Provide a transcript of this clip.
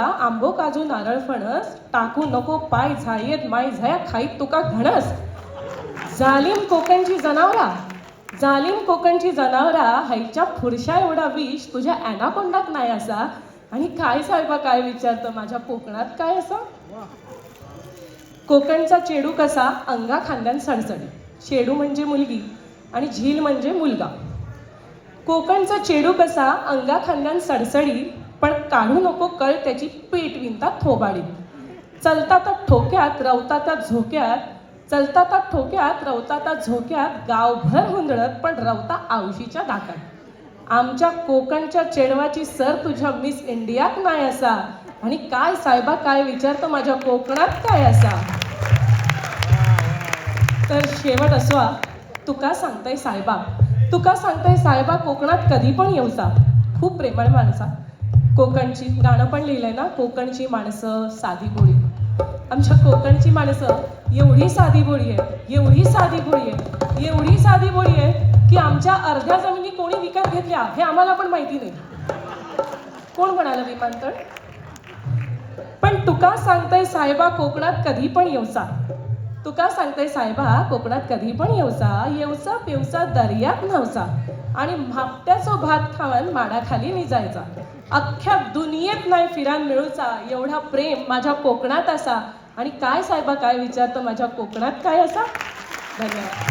आंबो काजू नारळ फणस टाकू नको पाय झाळीत माय झया खाईत तुका घणस. जालीम कोकणची जनावरा. जालीम कोकणची जनावरा हायच्या फुरशा एवढा विष तुझ्या अॅनाकोंडात नाही असा? आणि काय साहेबा काय विचारतं? माझ्या कोकणात काय असा? कोकणचा चेडू कसा? अंगा खांद्यान सणसणी चेडू म्हणजे मुलगी आणि झील म्हणजे मुलगा. कोकणचा चेडू कसा? अंगा खांद्यान सडसडी. काढू नको कळ त्याची पीठ विणता थोबाडीत. चलता त्या ठोक्यात रवता त्या झोक्यात चलता त्या ठोक्यात रवता त्या झोक्यात गावभर हुंदळत पण रवता आवशीच्या दाकात आमच्या कोकणच्या चेडवाची सर तुझ्या मिस इंडियात नाही असा. आणि काय साहेबा काय विचारतं माझ्या कोकणात काय असा? तर शेवट असवा तुका सांगताय साहेबा. तुका सांगताय साहेबा कोकणात कधी पण येऊचा खूप प्रेमळ माणसा कोकणची गाणं पण लिहिलंय ना कोकणची माणसं साधी बोळी आमच्या कोकणची माणसं एवढी साधी बोळी आहे एवढी साधी बोळी आहे एवढी साधी बोळी आहे की आमच्या अर्ध्या जमिनी कोणी विकत घेतल्या हे आम्हाला पण माहिती नाही. कोण म्हणाला विमानतळ? पण तुका सांगताय साहेबा कोकणात कधी पण येवसा. तुका सांगताय साहेबा कोकणात कधी पण येवसा येऊचा पेवसा दर्यात नवसा आणि म्हापट्याचो भात खावन माडाखाली निजायचा. अख्ख्या दुनियेत नाही फिरान मिळूचा एवढा प्रेम माझ्या कोकणात असा. आणि काय साहेबा काय विचारतो माझ्या कोकणात काय असा? धन्यवाद.